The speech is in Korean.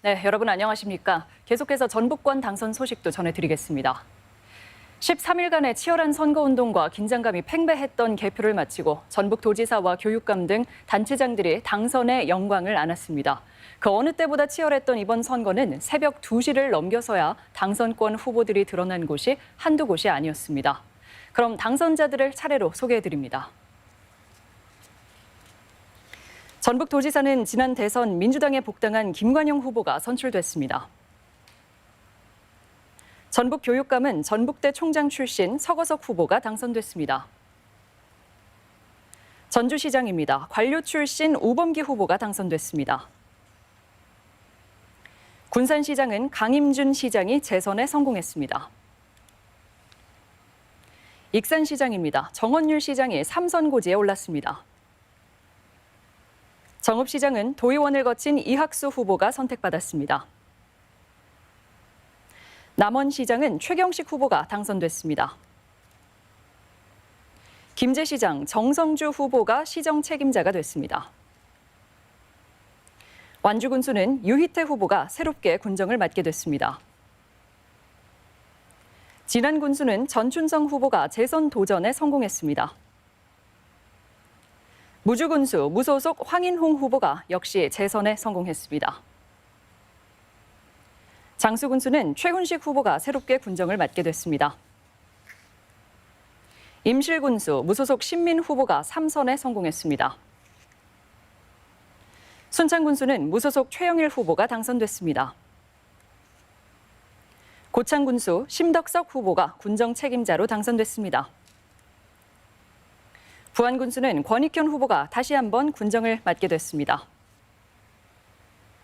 네, 여러분 안녕하십니까? 계속해서 전북권 당선 소식도 전해드리겠습니다. 13일간의 치열한 선거운동과 긴장감이 팽배했던 개표를 마치고 전북도지사와 교육감 등 단체장들이 당선의 영광을 안았습니다. 그 어느 때보다 치열했던 이번 선거는 새벽 2시를 넘겨서야 당선권 후보들이 드러난 곳이 한두 곳이 아니었습니다. 그럼 당선자들을 차례로 소개해드립니다. 전북도지사는 지난 대선 민주당에 복당한 김관영 후보가 선출됐습니다. 전북교육감은 전북대 총장 출신 서거석 후보가 당선됐습니다. 전주시장입니다. 관료 출신 우범기 후보가 당선됐습니다. 군산시장은 강임준 시장이 재선에 성공했습니다. 익산시장입니다. 정원율 시장이 삼선 고지에 올랐습니다. 정읍 시장은 도의원을 거친 이학수 후보가 선택받았습니다. 남원 시장은 최경식 후보가 당선됐습니다. 김제 시장 정성주 후보가 시정 책임자가 됐습니다. 완주 군수는 유희태 후보가 새롭게 군정을 맡게 됐습니다. 진안 군수는 전춘성 후보가 재선 도전에 성공했습니다. 무주군수 무소속 황인홍 후보가 역시 재선에 성공했습니다. 장수 군수는 최훈식 후보가 새롭게 군정을 맡게 됐습니다. 임실 군수 무소속 신민 후보가 3선에 성공했습니다. 순창 군수는 무소속 최영일 후보가 당선됐습니다. 고창 군수 심덕석 후보가 군정 책임자로 당선됐습니다. 부안군수는 권익현 후보가 다시 한번 군정을 맡게 됐습니다.